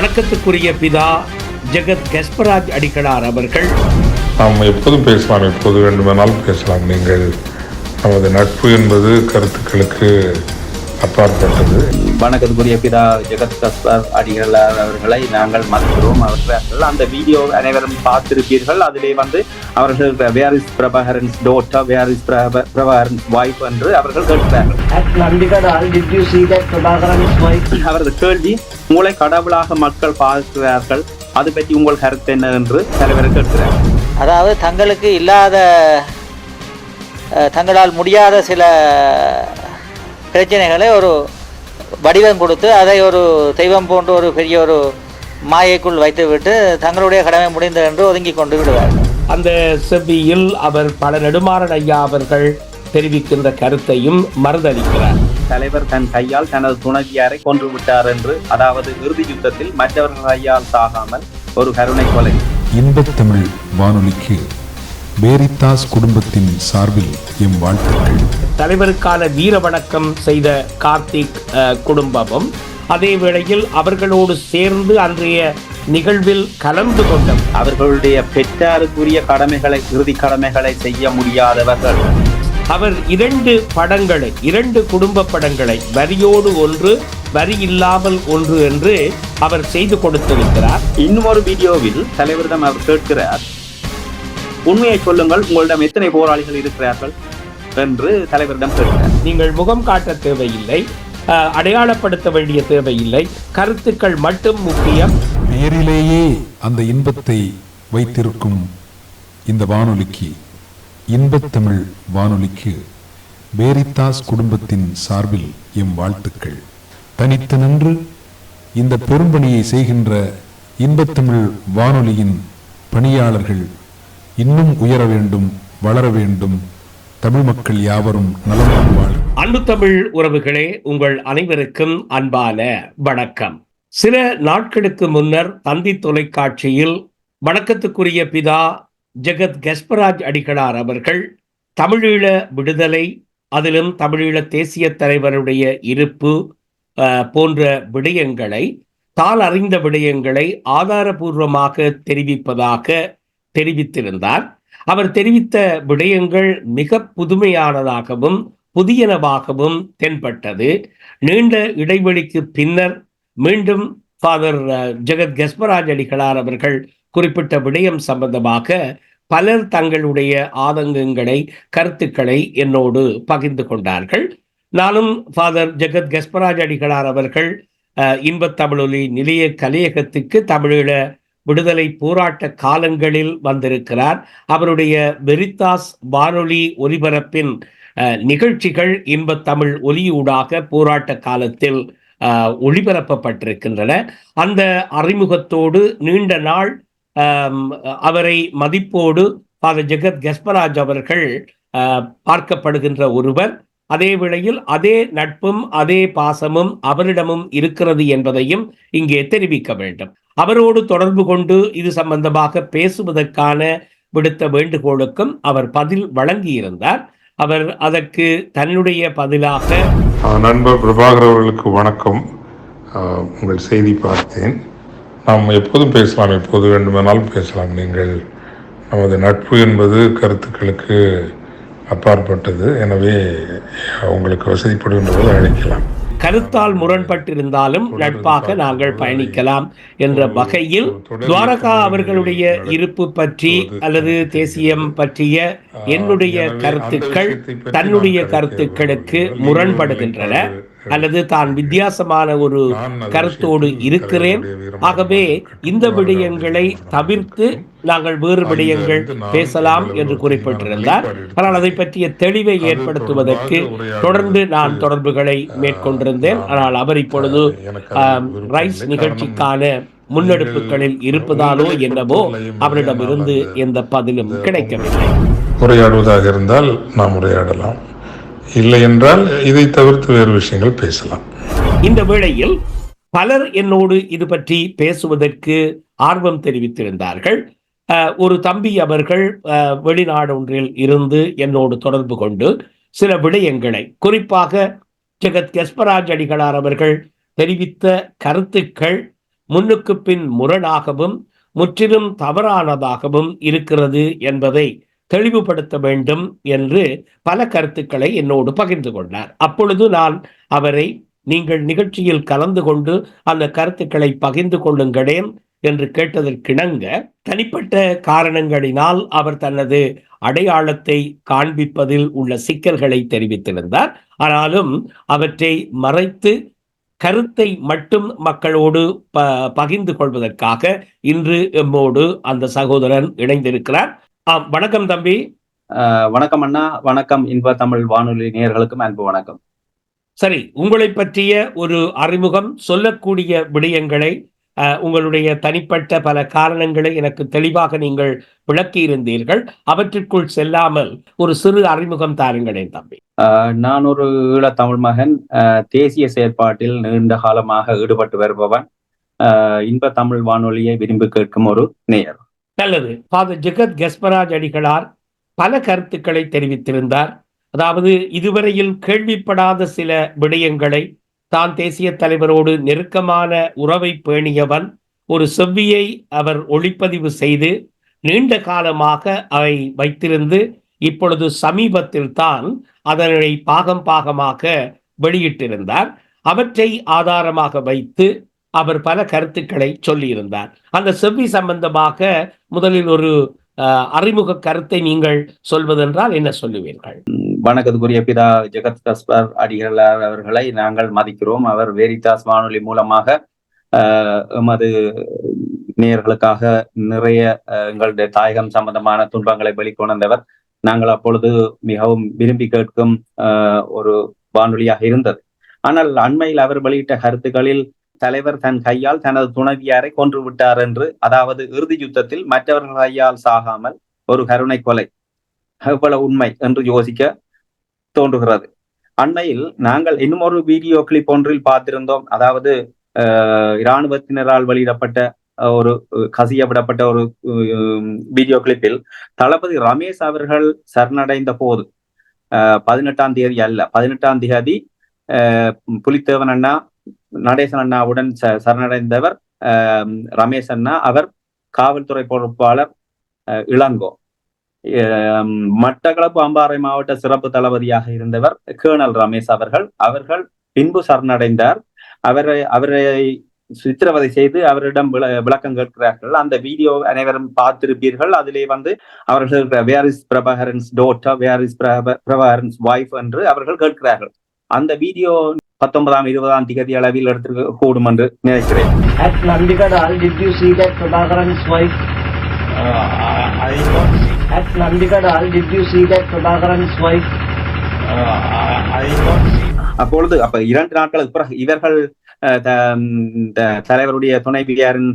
வணக்கத்துக்குரிய பிதா ஜெகத் கஸ்பராஜ் அடிகளார் அவர்கள். நாம் எப்போதும் பேசலாம் எப்போது வேண்டுமானாலும் பேசலாம். நீங்கள் நமது நட்பு என்பது கருத்துக்களுக்கு அப்பாற்பட்டது. வணக்கத்துக்குரிய பிதா ஜெகத் கஸ்பர் அடிகளார் அவர்களை நாங்கள் மதிக்கிறோம் அவர்கள் அந்த வீடியோ அனைவரும் பார்த்திருப்பீர்கள். அதிலே வந்து அவர்கள் where is Prabhakaran's daughter where is Prabhakaran's wife என்று அவர்கள் கேட்கிறார்கள்? அவரது கேள்வி உங்களை கடவுளாக மக்கள் பார்க்கிறார்கள். அது பற்றி உங்கள் கருத்து என்ன? என்று தலைவர் கேட்கிறார். அதாவது தங்களுக்கு இல்லாத தங்களால் முடியாத சில பிரச்சனைகளை ஒரு வடிவம் கொடுத்து அதை ஒரு தெய்வம் போன்ற ஒரு பெரிய ஒரு மாயைக்குள் வைத்துவிட்டு தங்களுடைய கடமை முடிந்தது என்று ஒதுங்கி கொண்டு விடுவார்கள். அந்த செவ்வியில் அவர் பல நெடுமாறன் ஐயா அவர்கள் தெரிவிக்கின்ற கருத்தையும் மறுதளிக்கிறார். தலைவர் தன் கையால் தனது துணைவியாரை கொன்று விட்டார் என்று அதாவது இறுதி யுத்தத்தில் மற்றவர்கள் கையால் சாகாமல் ஒரு கருணை கொலை. இன்பத்தமிழ் வானொலிக்கு பேரித்தாஸ் குடும்பத்தின் சார்பில் எம் வாழ்த்துக்கள். தலைவருக்கான வீர வணக்கம் செய்த கார்த்திக் குடும்பமும் அதே வேளையில் அவர்களோடு சேர்ந்து அன்றைய நிகழ்வில் கலந்து கொண்ட அவர்களுடைய பெற்றாருக்குரிய கடமைகளை இறுதி கடமைகளை செய்ய முடியாதவர்கள். அவர் இரண்டு படங்களை இரண்டு குடும்ப படங்களை வரியோடு ஒன்று வரி இல்லாமல் ஒன்று என்று அவர் செய்து கொடுத்திருக்கிறார். இன்னும் ஒரு வீடியோவில் தலைவரிடம் அவர் கேட்கிறார் உண்மையை சொல்லுங்கள். உங்களிடம் எத்தனை போராளிகள் இருக்கிறார்கள் என்று தலைவரிடம் கேட்கிறார் நீங்கள் முகம் காட்ட தேவையில்லை அடையாளப்படுத்த வேண்டிய தேவையில்லை. கருத்துக்கள் மட்டும் முக்கியம். பெயரிலேயே அந்த இன்பத்தை வைத்திருக்கும் இந்த வானொலிக்கு இன்பத்தமிழ் வானொலிக்கு பேரித்தாஸ் குடும்பத்தின் சார்பில் எம் வாழ்த்துக்கள். தனித்து நின்று இந்த பெரும்பணியை செய்கின்ற இன்பத்தமிழ் வானொலியின் பணியாளர்கள் இன்னும் உயர வேண்டும் வளர வேண்டும். தமிழ் மக்கள் யாவரும் அன்பு தமிழ் உறவுகளே உங்கள் அனைவருக்கும் அன்பான வணக்கம். சில நாட்களுக்கு முன்னர் தந்தி தொலைக்காட்சியில் வணக்கத்துக்குரிய பிதா ஜெகத் கஸ்பராஜ் அடிகளார் அவர்கள் தமிழீழ விடுதலை அதிலும் தமிழீழ தேசிய தலைவருடைய இருப்பு போன்ற விடயங்களை தால் அறிந்த விடயங்களை ஆதாரபூர்வமாக தெரிவிப்பதாக தெரிவித்திருந்தார். அவர் தெரிவித்த விடயங்கள் மிக புதுமையானதாகவும் புதியனவாகவும் தென்பட்டது. நீண்ட இடைவெளிக்கு பின்னர் மீண்டும் ஃபாதர் ஜெகத் கஸ்மராஜ் அடிகளார் அவர்கள் குறிப்பிட்ட விடயம் சம்பந்தமாக பலர் தங்களுடைய ஆதங்கங்களை கருத்துக்களை என்னோடு பகிர்ந்து கொண்டார்கள். நானும் ஃபாதர் ஜெகத் கஸ்பராஜ் அடிகளார் அவர்கள் அஹ், இன்பத் தமிழொலி நிலைய கலையகத்துக்கு தமிழீழ விடுதலை போராட்ட காலங்களில் வந்திருக்கிறார். அவருடைய வெரித்தாஸ் வானொலி ஒலிபரப்பின் அஹ், நிகழ்ச்சிகள் இன்பத் தமிழ் ஒலியூடாக போராட்ட காலத்தில் ஒளிபரப்பப்பட்டிருக்கின்றன. அந்த அறிமுகத்தோடு நீண்ட நாள் அவரை மதிப்போடு ஃபாதர் ஜெகத் கஸ்பராஜ் அவர்கள் பார்க்கப்படுகின்ற ஒருவர். அதே வேளையில் அதே நட்பும் அதே பாசமும் அவரிடமும் இருக்கிறது என்பதையும் இங்கே தெரிவிக்க வேண்டும். அவரோடு தொடர்பு கொண்டு இது சம்பந்தமாக பேசுவதற்கான விடுத்த வேண்டுகோளுக்கும் அவர் பதில் வழங்கியிருந்தார். அவர் அதற்கு தன்னுடைய பதிலாக நண்பர் பிரபாகர் அவர்களுக்கு வணக்கம். உங்கள் செய்தி பார்த்தேன். நாம் எப்போதும் பேசலாம் எப்போது வேண்டுமானாலும் பேசலாம். நீங்கள் நமது நட்பு என்பது கருத்துக்களுக்கு அப்பாற்பட்டது. எனவே உங்களுக்கு வசதிப்படுகின்ற அழைக்கலாம். கருத்தால் முரண்பட்டிருந்தாலும் நட்பாக நாங்கள் பயணிக்கலாம் என்ற வகையில் துவாரகா அவர்களுடைய இருப்பு பற்றி அல்லது தேசியம் பற்றிய என்னுடைய கருத்துக்கள் தன்னுடைய கருத்துக்களுக்கு முரண்படுகின்றன. அல்லது தான் வித்தியாசமான ஒரு கருத்தோடு இருக்கிறேன். ஆகவே இந்த விடயங்களை தவிர்த்து நாங்கள் வேறு விடயங்கள் பேசலாம் என்று குறிப்பிட்டிருந்தார். ஆனால் அதை பற்றிய தெளிவை ஏற்படுத்துவதற்கு தொடர்ந்து நான் தொடர்புகளை மேற்கொண்டிருந்தேன். ஆனால் அவர் இப்பொழுது ரைஸ் நிகழ்ச்சிக்கான முன்னெடுப்புகளில் இருப்பதாலோ என்னவோ அவரிடமிருந்து எந்த பதிலும் கிடைக்கவில்லை. உரையாடுவதாக இருந்தால் நாம் உரையாடலாம். இல்லை என்றால் இதை தவிர்த்து வேறு விஷயங்கள் பேசலாம். இந்த வேளையில் பலர் என்னோடு இது பற்றி பேசுவதற்கு ஆர்வம் தெரிவித்திருந்தார்கள். ஒரு தம்பி அவர்கள் அஹ், வெளிநாடு ஒன்றில் இருந்து என்னோடு தொடர்பு கொண்டு சில விடயங்களை குறிப்பாக ஜெகத் கஸ்பராஜ் அடிகளார் அவர்கள் தெரிவித்த கருத்துக்கள் முன்னுக்கு பின் முரணாகவும் முற்றிலும் தவறானதாகவும் இருக்கிறது என்பதை தெளிவுபடுத்த வேண்டும் என்று பல கருத்துக்களை என்னோடு பகிர்ந்து கொண்டார். அப்பொழுது நான் அவரை நீங்கள் நிகழ்ச்சியில் கலந்து கொண்டு அந்த கருத்துக்களை பகிர்ந்து கொள்ளுங்களேன் என்று கேட்டதற்கிணங்க தனிப்பட்ட காரணங்களினால் அவர் தனது அடையாளத்தை காண்பிப்பதில் உள்ள சிக்கல்களை தெரிவித்திருந்தார். ஆனாலும் அவற்றை மறைத்து கருத்தை மட்டும் மக்களோடு ப பகிர்ந்து கொள்வதற்காக இன்று எம்மோடு அந்த சகோதரன் இணைந்திருக்கிறார். ஆம் வணக்கம் தம்பி. வணக்கம் அண்ணா. வணக்கம் இன்ப தமிழ் வானொலி நேயர்களுக்கும் அன்பு வணக்கம். சரி உங்களை பற்றிய ஒரு அறிமுகம் சொல்லக்கூடிய விடயங்களை உங்களுடைய தனிப்பட்ட பல காரணங்களை எனக்கு தெளிவாக நீங்கள் விளக்கியிருந்தீர்கள் அவற்றிற்குள் செல்லாமல் ஒரு சிறு அறிமுகம் தாருங்களேன் தம்பி. நான் ஒரு ஈழத்தமிழ் மகன் தேசிய செயற்பாட்டில் நீண்ட காலமாக ஈடுபட்டு வருபவன் இன்ப தமிழ் வானொலியை விரும்பி கேட்கும் ஒரு நேயர். நல்லது. ஃபாதர் ஜெகத் கெஸ்பராஜ் அடிகளார் பல கருத்துக்களை தெரிவித்திருந்தார். அதாவது இதுவரையில் கேள்விப்படாத சில விடயங்களை தான் தேசிய தலைவரோடு நெருக்கமான உறவை பேணியவன் ஒரு செவ்வியை அவர் ஒளிப்பதிவு செய்து நீண்ட காலமாக அவை வைத்திருந்து இப்பொழுது சமீபத்தில் தான் அதனை பாகம் பாகமாக வெளியிட்டிருந்தார். அவற்றை ஆதாரமாக வைத்து அவர் பல கருத்துக்களை சொல்லியிருந்தார். அந்த செவ்வி சம்பந்தமாக முதலில் ஒரு அஹ், அறிமுக கருத்தை நீங்கள் சொல்வதென்றால் என்ன சொல்லுவீர்கள்? வணக்கத்துக்குரிய பிதா ஜெகத் கஸ்பர் அடிகளார் அவர்களை நாங்கள் மதிக்கிறோம். அவர் வேரிதாஸ் வானொலி மூலமாக எமது நேயர்களுக்காக நிறைய எங்களுடைய தாயகம் சம்பந்தமான துன்பங்களை வெளிக்கொணர்ந்தவர். நாங்கள் அப்பொழுது மிகவும் விரும்பி கேட்கும் ஒரு வானொலியாக இருந்தது. ஆனால் அண்மையில் அவர் வெளியிட்ட கருத்துக்களில் தலைவர் தன் கையால் தனது துணைவியாரை கொன்று விட்டார் என்று அதாவது இறுதி யுத்தத்தில் மற்றவர்கள் கையால் சாகாமல் ஒரு கருணை கொலை. எவ்வளவு உண்மை என்று யோசிக்க தோன்றுகிறது. அண்மையில் நாங்கள் இன்னும் ஒரு வீடியோ கிளிப் ஒன்றில் பார்த்திருந்தோம். அதாவது இராணுவத்தினரால் வெளியிடப்பட்ட அஹ், ஒரு கசிய விடப்பட்ட ஒரு உம், வீடியோ கிளிப்பில் தளபதி ரமேஷ் அவர்கள் சரணடைந்த போது பதினெட்டாம் தேதி அல்ல பதினெட்டாம் தேதி புலித்தேவன் அண்ணா நடேசன் அண்ணாவுடன் ச- சரணடைந்தவர் ரமேஷ் அண்ணா அவர் காவல்துறை பொறுப்பாளர் அஹ், இளங்கோ. அஹ் மட்டக்களப்பு அம்பாறை மாவட்ட சிறப்பு தளபதியாக இருந்தவர் கேர்னல் ரமேஷ் அவர்கள். அவர்கள் பின்பு சரணடைந்தார். அவரை அவரை சித்திரவதை செய்து அவரிடம் விள விளக்கம் கேட்கிறார்கள். அந்த வீடியோ அனைவரும் பார்த்திருப்பீர்கள். அதிலே வந்து அவர்கள் வேர் இஸ் பிரபாகரன்ஸ் daughter where is Prabhakaran's wife என்று அவர்கள் கேட்கிறார்கள். அந்த வீடியோ பத்தொன்பதாம் இருபதாம் திகதி அளவில் எடுத்து கூடும் என்று நினைக்கிறேன் At Nandigadal, did you see that Prabhakaran's wife? I don't see, At Nandigadal, did you see that Prabhakaran's wife? I don't see. அப்பொழுது அப்ப இரண்டு நாட்களுக்கு பிறகு இவர்கள் தலைவருடைய துணைவியாரின்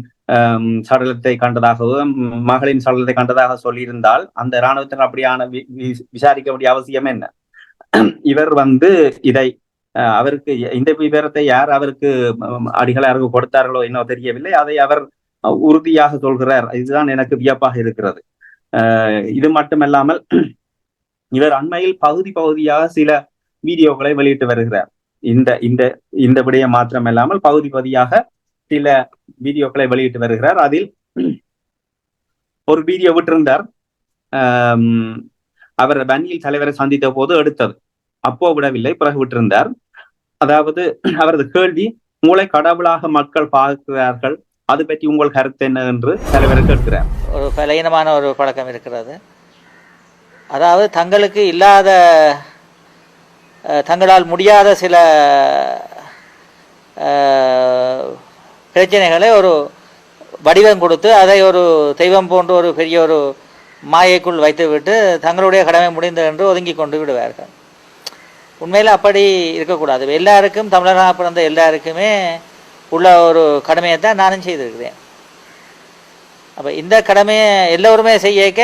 சடலத்தை கண்டதாகவும் மகளின் சடலத்தை கண்டதாக சொல்லியிருந்தால் அந்த இராணுவத்தினர் அப்படியான வி- வி- விசாரிக்க வேண்டிய அவசியம் என்ன இவர் வந்து இதை அவருக்கு இந்த விவரத்தை யார் அவருக்கு அடிகளாருக்கு கொடுத்தார்களோ என்ன தெரியவில்லை. அதை அவர் உறுதியாக சொல்கிறார். இதுதான் எனக்கு வியப்பாக இருக்கிறது. இது மட்டுமல்லாமல் இவர் அண்மையில் பகுதி பகுதியாக சில வீடியோக்களை வெளியிட்டு வருகிறார். இந்த இந்த இந்த விடயம் மாத்திரமில்லாமல் பகுதி பகுதியாக சில வீடியோக்களை வெளியிட்டு வருகிறார். அதில் ஒரு வீடியோ விட்டிருந்தார். அவர் வன்னியில் தலைவரை சந்தித்த போது எடுத்தது. அப்போ விடவில்லை பிறகு விட்டிருந்தார். அதாவது அவரது கேள்வி உங்களை கடவுளாக மக்கள் பார்க்கிறார்கள் அது பற்றி உங்கள் கருத்து என்ன? என்று தலைவர் கேட்கிறார். ஒரு பலகீனமான ஒரு பழக்கம் இருக்கிறது. அதாவது தங்களுக்கு இல்லாத அஹ், தங்களால் முடியாத சில பிரச்சனைகளை ஒரு வடிவம் கொடுத்து அதை ஒரு தெய்வம் போன்ற ஒரு பெரிய ஒரு மாயைக்குள் வைத்துவிட்டு தங்களுடைய கடமை முடிந்தது என்று ஒதுங்கி கொண்டு விடுவார்கள். உண்மையில் அப்படி இருக்கக்கூடாது. எல்லாருக்கும் தமிழராக பிறந்த எல்லாருக்குமே உள்ள ஒரு கடமையை தான் நானும் செய்திருக்கிறேன். அப்போ இந்த கடமையை எல்லோருமே செய்யக்க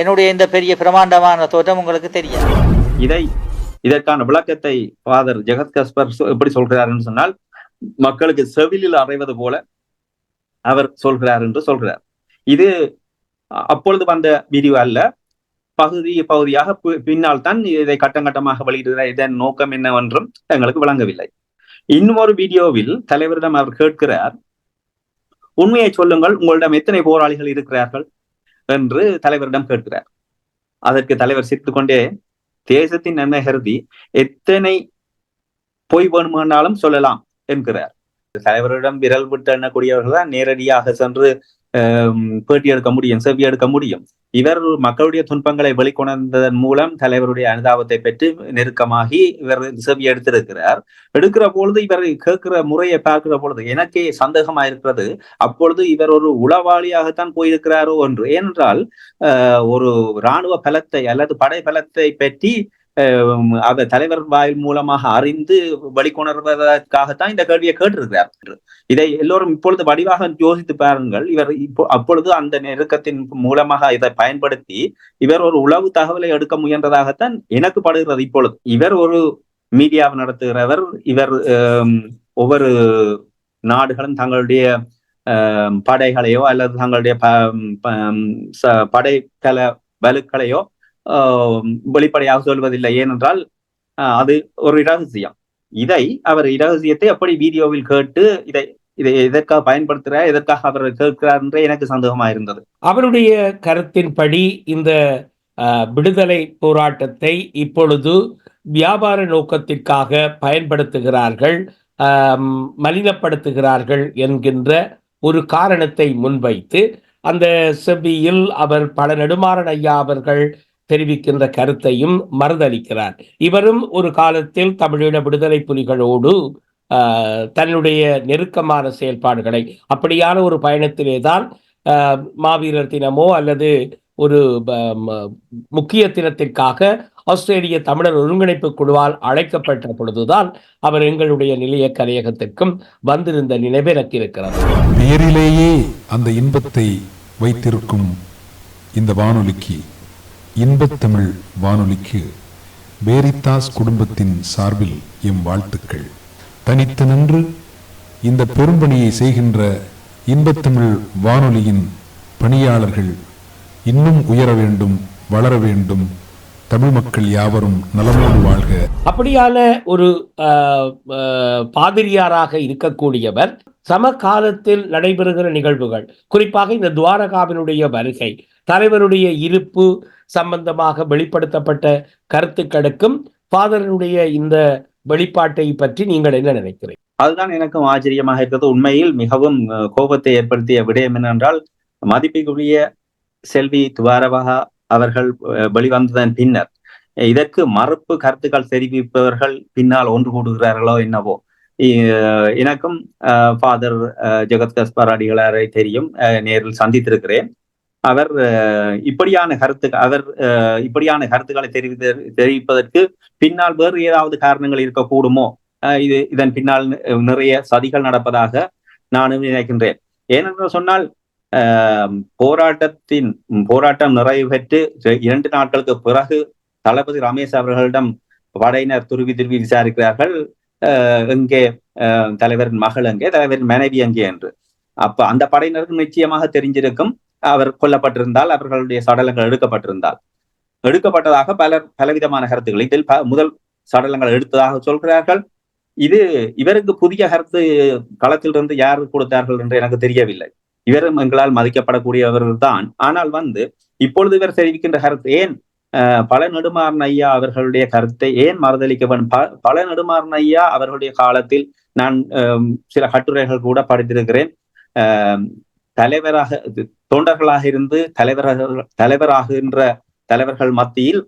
என்னுடைய இந்த பெரிய பிரமாண்டமான தோற்றம் உங்களுக்கு தெரியும் இதை இதற்கான விளக்கத்தை ஃபாதர் ஜெகத் கஸ்பர் எப்படி சொல்கிறாருன்னு சொன்னால் மக்களுக்கு செவிலில் அறைவது போல அவர் சொல்கிறார் என்று சொல்கிறார். இது அப்பொழுது வந்த வீடியோ அல்ல. பகுதி பகுதியாக பின்னால் தான் இதை கட்டம் கட்டமாக வெளியிடுகிறார். இதன் நோக்கம் என்னவென்றும் எங்களுக்கு விளங்கவில்லை. இன்னொரு வீடியோவில் தலைவரிடம் அவர் கேட்கிறார் உண்மையை சொல்லுங்கள் உங்களிடம் எத்தனை போராளிகள் இருக்கிறார்கள்? என்று தலைவரிடம் கேட்கிறார். அதற்கு தலைவர் சிரித்து கொண்டே தேசத்தின் நன்மை கருதி எத்தனை பொய் வேணுமானாலும் சொல்லலாம் என்கிறார். தலைவரிடம் விரல் விட்டு எண்ணக்கூடியவர்கள் தான் நேரடியாக சென்று பேட்டி எடுக்க முடியும் செவி எடுக்க முடியும் இவர் மக்களுடைய துன்பங்களை வெளிக்கொணர்ந்ததன் மூலம் தலைவருடைய அனுதாபத்தை பெற்று நெருக்கமாகி இவர் செவி எடுத்திருக்கிறார். எடுக்கிற பொழுது இவர் கேட்கிற முறையை பார்க்கிற பொழுது எனக்கே சந்தேகமா இருக்கிறது அப்பொழுது இவர் ஒரு உளவாளியாகத்தான் போயிருக்கிறாரோ என்று. ஏனென்றால் ஆஹ், ஒரு இராணுவ பலத்தை அல்லது படை பலத்தை பற்றி ஆஹ், தலைவர் வாயில் மூலமாக அறிந்து வழிகொணர்வதற்காகத்தான் இந்த கேள்வியை கேட்டிருக்கிறார். இதை எல்லோரும் இப்பொழுது வடிவாக யோசித்து பாருங்கள். இவர் இப்போ அப்பொழுது அந்த நெருக்கத்தின் மூலமாக இதை பயன்படுத்தி இவர் ஒரு உளவு தகவலை எடுக்க முயன்றதாகத்தான் எனக்கு படுகிறது இப்பொழுது. இவர் ஒரு மீடியாவை நடத்துகிறவர். இவர் ஒவ்வொரு நாடுகளும் தங்களுடைய படைகளையோ அல்லது தங்களுடைய ப- ப- படைக்கல வலுக்களையோ வெளிப்படையாக சொல்வதில்லை. ஏனென்றால் அது ஒரு இரகசியம். இதை அவர் இரகசியத்தை அப்படி வீடியோவில் கேட்டு இதை இதை எதற்காக பயன்படுத்துகிறார் எதற்காக அவர் கேட்கிறார் என்றே எனக்கு சந்தேகமா இருந்தது. அவருடைய கருத்தின்படி இந்த விடுதலை போராட்டத்தை இப்பொழுது வியாபார நோக்கத்திற்காக பயன்படுத்துகிறார்கள் மலினப்படுத்துகிறார்கள் என்கின்ற ஒரு காரணத்தை முன்வைத்து அந்த செவ்வியில் அவர் பல நெடுமாறன் ஐயா அவர்கள் தெரிவிக்கின்ற கருத்தையும் மறுதளிக்கிறார். இவரும் ஒரு காலத்தில் தமிழீழ விடுதலை புலிகளோடு தன்னுடைய நெருக்கமான செயல்பாடுகளை அப்படியான ஒரு பயணத்திலே தான் ஆஹ், மாவீரர் தினமோ அல்லது ஒரு முக்கிய தினத்திற்காக ஆஸ்திரேலிய தமிழர் ஒருங்கிணைப்பு குழுவால் அழைக்கப்பட்ட பொழுதுதான் அவர் எங்களுடைய நிலைய கலையகத்திற்கும் வந்திருந்த நினைவு எனக்கு இருக்கிறது பெயரிலேயே அந்த இன்பத்தை வைத்திருக்கும் இந்த வானொலிக்கு இன்பத்தமிழ் வானொலிக்கு பேரித்தாஸ் குடும்பத்தின் சார்பில் எம் வாழ்த்துக்கள். தனித்து நின்று இந்த பெரும்பணியை செய்கின்ற இன்பத்தமிழ் வானொலியின் பணியாளர்கள் இன்னும் உயர வேண்டும் வளர வேண்டும். தமிழ் மக்கள் யாவரும் நலமோடு வாழ்க. அப்படியான ஒரு பாதிரியாராக இருக்கக்கூடியவர் சமகாலத்தில் நடைபெறுகிற நிகழ்வுகள் குறிப்பாக இந்த துவாரகாவினுடைய வருகை தலைவருடைய இருப்பு சம்பந்தமாக வெளிப்படுத்தப்பட்ட கருத்துக்களுக்கும் ஃபாதரனுடைய இந்த வெளிப்பாட்டை பற்றி நீங்கள் என்ன நினைக்கிறீர்கள்? அதுதான் எனக்கும் ஆச்சரியமாக இருக்கிறது. உண்மையில் மிகவும் கோபத்தை ஏற்படுத்திய விடயம் என்னென்றால் மதிப்புக்குரிய செல்வி துவாரவகா அவர்கள் வெளிவந்ததன் பின்னர் இதற்கு மறுப்பு கருத்துக்கள் தெரிவிப்பவர்கள் பின்னால் ஒன்று கூடுகிறார்களோ என்னவோ எனக்கும் ஃபாதர் ஜெகத் கஸ்பர் அடிகளாரை தெரியும் நேரில் சந்தித்திருக்கிறேன் அவர் இப்படியான கருத்து அவர் இப்படியான கருத்துக்களை தெரிவித்த தெரிவிப்பதற்கு பின்னால் வேறு ஏதாவது காரணங்கள் இருக்கக்கூடுமோ அஹ், இது இதன் பின்னால் நிறைய சதிகள் நடப்பதாக நானும் நினைக்கின்றேன் ஏனென்று சொன்னால் ஆஹ், போராட்டத்தின் போராட்டம் நிறைவு பெற்று இரண்டு நாட்களுக்கு பிறகு தளபதி ரமேஷ் அவர்களிடம் படையினர் துருவி துருவி விசாரிக்கிறார்கள் எங்கே ஆஹ், தலைவரின் மகள் எங்கே தலைவரின் மனைவி எங்கே என்று. அப்ப அந்த படையினருக்கு நிச்சயமாக தெரிஞ்சிருக்கும் அவர் கொல்லப்பட்டிருந்தால் அவர்களுடைய சடலங்கள் எடுக்கப்பட்டிருந்தால். எடுக்கப்பட்டதாக பலர் பலவிதமான கருத்துக்கள். இதில் முதல் சடலங்கள் எடுத்ததாக சொல்கிறார்கள். இது இவருக்கு புதிய கருத்து களத்திலிருந்து யார் கொடுத்தார்கள் என்று எனக்கு தெரியவில்லை. இவரும் எங்களால் மதிக்கப்படக்கூடியவர்கள் தான். ஆனால் வந்து இப்பொழுது இவர் தெரிவிக்கின்ற கருத்து ஏன் பல நெடுமாறன் ஐயா அவர்களுடைய கருத்தை ஏன் மறுதளிக்க வேண்டும் பல நெடுமாறன் ஐயா அவர்களுடைய காலத்தில் நான் சில கட்டுரைகள் கூட படித்திருக்கிறேன். தலைவராக தொண்டர்களாக இருந்து தலைவராக தலைவராகின்ற தலைவர்கள் மத்தியில்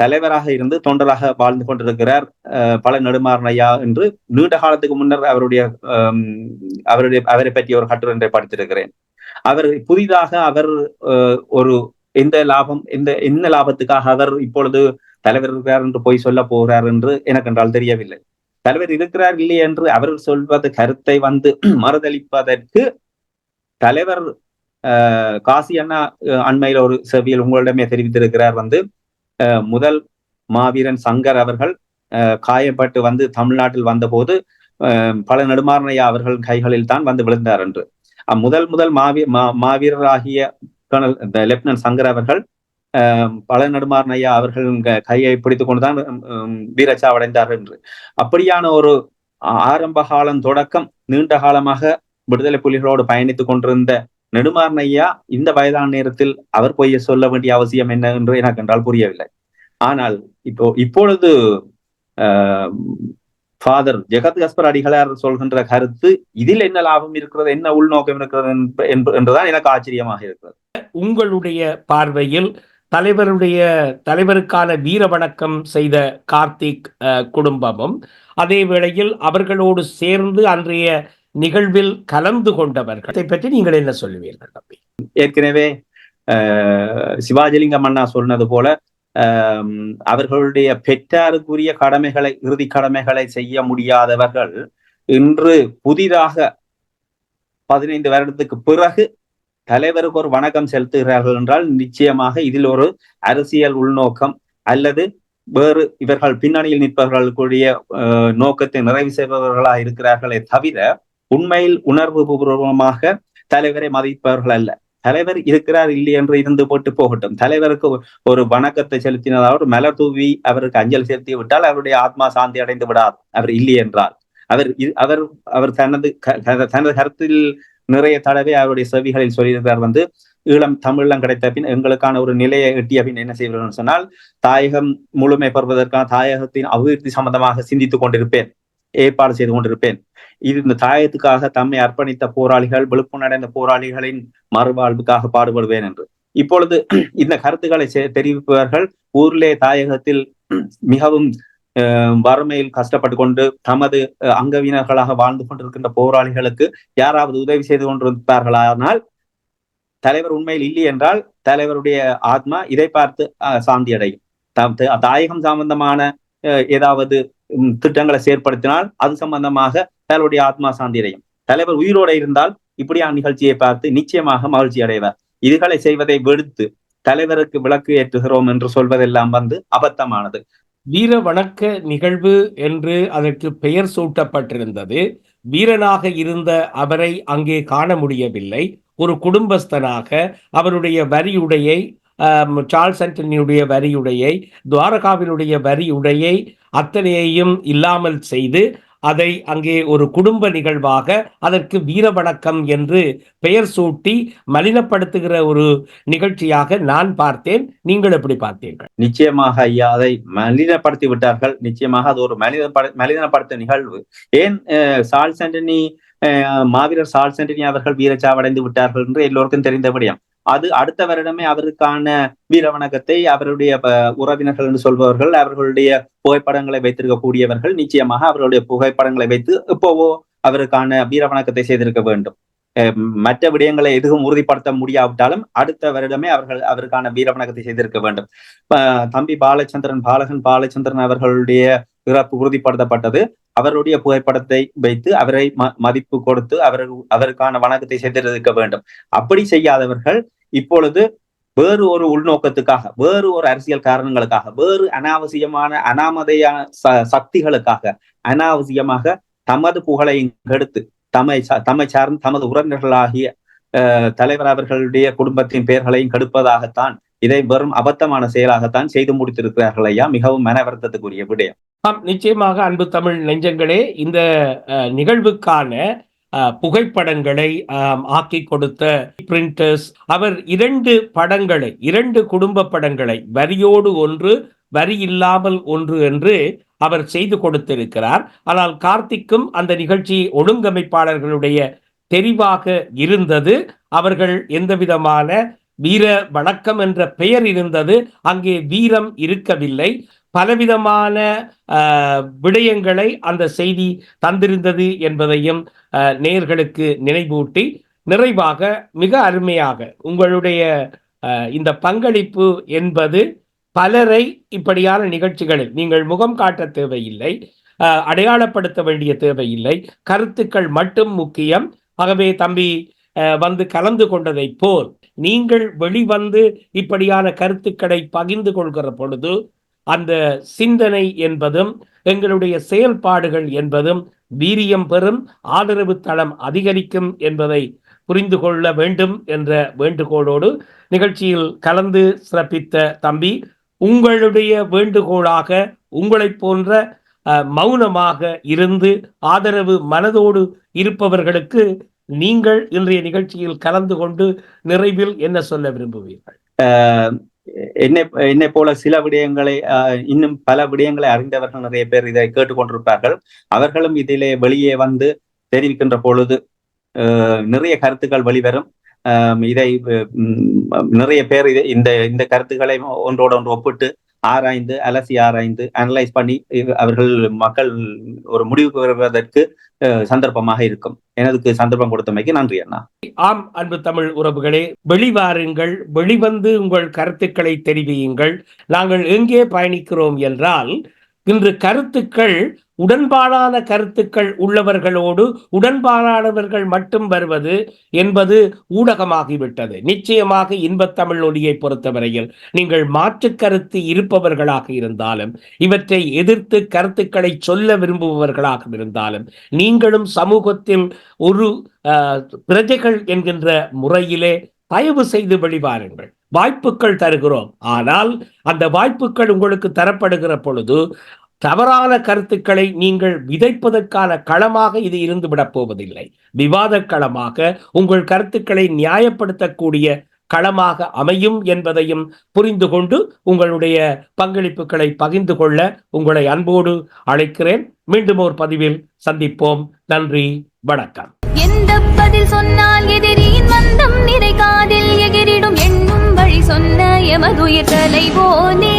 தலைவராக இருந்து தொண்டராக வாழ்ந்து கொண்டிருக்கிறார் அஹ், பல நெடுமாறன் ஐயா என்று நீண்ட காலத்துக்கு முன்னர் அவருடைய அவருடைய அவரை பற்றி ஒரு கட்டுரை படித்திருக்கிறேன். அவர் புதிதாக அவர் ஒரு எந்த லாபம் எந்த என்ன லாபத்துக்காக அவர் இப்பொழுது தலைவர் இருக்கிறார் என்று போய் சொல்ல போகிறார் என்று எனக்கு என்றால் தெரியவில்லை. தலைவர் இருக்கிறார் இல்லை என்று அவர் சொல்வது கருத்தை வந்து மறுதளிப்பதற்கு தலைவர் காசி அண்ணா அண்மையில் ஒரு செவியில் உங்களிடமே தெரிவித்திருக்கிறார் வந்து முதல் மாவீரன் சங்கர் அவர்கள் அஹ், காயப்பட்டு வந்து தமிழ்நாட்டில் வந்தபோது அஹ், பல நெடுமாறனையா அவர்கள் கைகளில் தான் வந்து விழுந்தார் என்று. அஹ், முதல் முதல் மாவீ மா- மாவீரராகிய கர்னல் இந்த லெப்டினன்ட் சங்கர் அவர்கள் பல பல ஐயா அவர்கள் கையை பிடித்துக் கொண்டுதான் உம், என்று. அப்படியான ஒரு ஆரம்ப காலம் தொடக்கம் நீண்ட காலமாக விடுதலை புலிகளோடு பயணித்துக் கொண்டிருந்த நெடுமாறன் ஐயா இந்த வயதான நேரத்தில் அவர் பொய்ய சொல்ல வேண்டிய அவசியம் என்ன என்று எனக்கு என்றால் புரியவில்லை. ஆனால் இப்போ இப்பொழுது ஃபாதர் ஜெகத் கஸ்பர் அடிகளார் சொல்கின்ற கருத்து இதில் என்ன லாபம் இருக்கிறது என்ன உள்நோக்கம் இருக்கிறது என்றுதான் எனக்கு ஆச்சரியமாக இருக்கிறது. உங்களுடைய பார்வையில் தலைவருடைய தலைவருக்கான வீர வணக்கம் செய்த கார்த்திக் குடும்பமும் அதே வேளையில் அவர்களோடு சேர்ந்து அன்றைய நிகழ்வில் கலந்து கொண்டவர்கள். இதை பற்றி நீங்கள் என்ன சொல்லுவீர்கள் ஏற்கனவே சிவாஜிலிங்கம் அண்ணா சொன்னது போல அவர்களுடைய பெற்றாருக்குரிய கடமைகளை இறுதி கடமைகளை செய்ய முடியாதவர்கள் இன்று புதிதாக பதினைந்து வருடத்துக்கு பிறகு தலைவருக்கு ஒரு வணக்கம் செலுத்துகிறார்கள் என்றால் நிச்சயமாக இதில் ஒரு அரசியல் உள்நோக்கம் அல்லது வேறு இவர்கள் பின்னணியில் நிற்பவர்களுக்குரிய நோக்கத்தை நிறைவு செய்பவர்களாக இருக்கிறார்களே தவிர உண்மையில் உணர்வு பூர்வமாக தலைவரை மதிப்பவர்கள் அல்ல. தலைவர் இருக்கிறார் இல்லை என்று இருந்து போட்டு போகட்டும். தலைவருக்கு ஒரு- வணக்கத்தை செலுத்தினதாவது ஒரு மலர் தூவி அவருக்கு அஞ்சல் செலுத்தி விட்டால் அவருடைய ஆத்மா சாந்தி அடைந்து விடாது. அவர் இல்லை என்றால். அவர் இ- அவர் அவர் தனது க- தனது கருத்தில் நிறைய தடவை அவருடைய செவிகளில் சொல்லியிருக்கிறார் வந்து ஈழம் தமிழம் கிடைத்த பின் எங்களுக்கான ஒரு நிலையை எட்டிய பின் என்ன செய்வார்கள்? சொன்னால் தாயகம் முழுமை பெறுவதற்கான தாயகத்தின் அபிவிருத்தி சம்பந்தமாக சிந்தித்துக் கொண்டிருப்பேன். ஏற்பாடு செய்து கொண்டிருப்பேன். இது இந்த தாயத்துக்காக தம்மை அர்ப்பணித்த போராளிகள் விழுப்புணடைந்த போராளிகளின் மறுவாழ்வுக்காக பாடுபடுவேன் என்று. இப்பொழுது இந்த கருத்துக்களை தெரிவிப்பவர்கள் ஊரிலே தாயகத்தில் மிகவும் வறுமையில் கஷ்டப்பட்டு கொண்டு தமது அஹ், அங்கவீனர்களாக வாழ்ந்து கொண்டிருக்கின்ற போராளிகளுக்கு யாராவது உதவி செய்து கொண்டிருப்பார்களானால் தலைவர் உண்மையில் இல்லை என்றால் தலைவருடைய ஆத்மா இதை பார்த்து சாந்தி அடையும் தாயகம் சம்பந்தமான அஹ், ஏதாவது திட்டங்களை செயற்படுத்தினால் அது சம்பந்தமாக தலைவருடைய ஆத்மா சாந்தி அடையும். தலைவர் உயிரோட இருந்தால் இப்படியான நிகழ்ச்சியை பார்த்து நிச்சயமாக மகிழ்ச்சி அடைவார். இதுகளை செய்வதை வெறுத்து தலைவருக்கு விளக்கு ஏற்றுகிறோம் என்று சொல்வதெல்லாம் வந்து அபத்தமானது. வீர வணக்க நிகழ்வு என்று அதற்கு பெயர் சூட்டப்பட்டிருந்தது. வீரனாக இருந்த அவரை அங்கே காண முடியவில்லை. ஒரு குடும்பஸ்தனாக அவருடைய வரியுடையை சார்ல்ஸ் ஆண்டனியுடைய வரியுடையை துவாரகாவினுடைய வரியுடையை அத்தனையையும் இல்லாமல் செய்து அதை அங்கே ஒரு குடும்ப நிகழ்வாக அதற்கு வீர வணக்கம் என்று பெயர் சூட்டி மலினப்படுத்துகிற ஒரு நிகழ்ச்சியாக நான் பார்த்தேன். நீங்கள் எப்படி பார்த்தீர்கள்? நிச்சயமாக ஐயா அதை மலினப்படுத்தி விட்டார்கள். நிச்சயமாக அது ஒரு மனித மலினப்படுத்த நிகழ்வு. ஏன் அஹ், ஆண்டனி மாவீரர் சால்ஸ் ஆண்டனி அவர்கள் வீரச்சாவடைந்து விட்டார்கள் என்று எல்லோருக்கும் தெரிந்த விடயம். அது அடுத்த வருடமே அவருக்கான வீர வணக்கத்தை அவருடைய உறவினர்கள் என்று சொல்பவர்கள் அவர்களுடைய புகைப்படங்களை வைத்திருக்கக்கூடியவர்கள் நிச்சயமாக அவர்களுடைய புகைப்படங்களை வைத்து இப்போவோ அவருக்கான வீர வணக்கத்தை செய்திருக்க வேண்டும். மற்ற விடயங்களை எதுவும் உறுதிப்படுத்த முடியாவிட்டாலும் அடுத்த வருடமே அவர்கள் அவருக்கான வீர வணக்கத்தை செய்திருக்க வேண்டும். அஹ், தம்பி பாலச்சந்திரன் பாலகன் பாலச்சந்திரன் அவர்களுடைய இறப்பு உறுதிப்படுத்தப்பட்டது. அவருடைய புகைப்படத்தை வைத்து அவரை ம- மதிப்பு கொடுத்து அவர் அவருக்கான வணக்கத்தை செய்திருக்க வேண்டும். அப்படி செய்யாதவர்கள் இப்பொழுது வேறு ஒரு உள்நோக்கத்துக்காக வேறு ஒரு அரசியல் காரணங்களுக்காக வேறு அனாவசியமான அனாமதையான ச- சக்திகளுக்காக அனாவசியமாக தமது புகழை கெடுத்து தம்மை தம்மை சார்ந்த தமது உறவினர்களாகிய அஹ், தலைவர் அவர்களுடைய குடும்பத்தின் பெயர்களையும் கெடுப்பதாகத்தான் இதை வெறும் அபத்தமான செயலாகத்தான் செய்து முடித்திருக்கிறார்கள் ஐயா. மிகவும் மன வருத்தத்துக்குரிய விடயம் நிச்சயமாக அன்பு தமிழ் நெஞ்சங்களே இந்த நிகழ்வுக்கான புகைப்படங்களை ஆக்கி கொடுத்த பிரிண்டர்ஸ் அவர் இரண்டு படங்களை இரண்டு குடும்ப படங்களை வரியோடு ஒன்று வரி இல்லாமல் ஒன்று என்று அவர் செய்து கொடுத்திருக்கிறார். ஆனால் கார்த்திக்கும் அந்த நிகழ்ச்சி ஒழுங்கமைப்பாளர்களுடைய தெரிவாக இருந்தது. அவர்கள் எந்த விதமான வீர வணக்கம் என்ற பெயர் இருந்தது. அங்கே வீரம் இருக்கவில்லை. பலவிதமான ஆஹ், விடயங்களை அந்த செய்தி தந்திருந்தது என்பதையும் நேர்களுக்கு நினைவூட்டி நிறைவாக மிக அருமையாக உங்களுடைய ஆஹ், இந்த பங்களிப்பு என்பது பலரை இப்படியான நிகழ்ச்சிகளில் நீங்கள் முகம் காட்ட தேவையில்லை ஆஹ், அடையாளப்படுத்த வேண்டிய தேவையில்லை கருத்துக்கள் மட்டும் முக்கியம். ஆகவே தம்பி வந்து கலந்து கொண்டதை போல் நீங்கள் வெளிவந்து இப்படியான கருத்துக்களை பகிர்ந்து கொள்கிற பொழுது அந்த சிந்தனை என்பதும் எங்களுடைய செயல்பாடுகள் என்பதும் வீரியம் பெறும் ஆதரவு தளம் அதிகரிக்கும் என்பதை புரிந்து கொள்ள வேண்டும் என்ற வேண்டுகோளோடு நிகழ்ச்சியில் கலந்து சிறப்பித்த தம்பி உங்களுடைய வேண்டுகோளாக உங்களைப் போன்ற அஹ், மௌனமாக இருந்து ஆதரவு மனதோடு இருப்பவர்களுக்கு நீங்கள் இன்றைய நிகழ்ச்சியில் கலந்து கொண்டு நிறைவில் என்ன சொல்ல விரும்புவீர்கள்? ஆஹ் என்னை என்னை போல சில விடயங்களை இன்னும் பல விடயங்களை அறிந்தவர்கள் நிறைய பேர் இதை கேட்டுக்கொண்டிருப்பார்கள். அவர்களும் இதிலே வெளியே வந்து தெரிவிக்கின்ற பொழுது ஆஹ் நிறைய கருத்துக்கள் வெளிவரும். ஆஹ் இதை உம், நிறைய பேர் இதை இந்த இந்த கருத்துக்களை ஒன்றோட ஒன்று ஒப்பிட்டு ஆராய்ந்து அலசி ஆராய்ந்து அனலைஸ் பண்ணி அவர்கள் மக்கள் ஒரு முடிவுக்கு வருவதற்கு சந்தர்ப்பமாக இருக்கும். எனக்கு சந்தர்ப்பம் கொடுத்தமைக்கு நன்றி அண்ணா. ஆம் அன்பு தமிழ் உறவுகளே வெளிவாருங்கள் வெளிவந்து உங்கள் கருத்துக்களை தெரிவியுங்கள். நாங்கள் எங்கே பயணிக்கிறோம் என்றால் இன்று கருத்துக்கள் உடன்பாடான கருத்துக்கள் உள்ளவர்களோடு உடன்பாடானவர்கள் மட்டும் வருவது என்பது ஊடகமாகிவிட்டது. நிச்சயமாக இன்பத்தமிழ் ஒலியை பொறுத்தவரையில் நீங்கள் மாற்று கருத்து இருப்பவர்களாக இருந்தாலும் இவற்றை எதிர்த்து கருத்துக்களை சொல்ல விரும்புபவர்களாக இருந்தாலும் நீங்களும் சமூகத்தில் ஒரு பிரஜைகள் என்கின்ற முறையிலே தயவு செய்து வெளிவாருங்கள் வாய்ப்புகள் தருகிறோம். ஆனால் அந்த வாய்ப்புகள் உங்களுக்கு தரப்படுகிற பொழுது தவறான கருத்துக்களை நீங்கள் விதைப்பதற்கான களமாக இது இருந்துவிடப் போவதில்லை. விவாத களமாக உங்கள் கருத்துக்களை நியாயப்படுத்தக்கூடிய களமாக அமையும் என்பதையும் புரிந்து கொண்டு உங்களுடைய பங்களிப்புகளை பகிர்ந்து கொள்ள உங்களை அன்போடு அழைக்கிறேன். மீண்டும் ஒரு பதிவில் சந்திப்போம். நன்றி. வணக்கம். எந்த பதில் சொன்னால் எதிரி பந்தம் நிறை காதில் எகிரிடும் எண்ணும் வழி சொன்ன எமதுயிர் தலைவோனே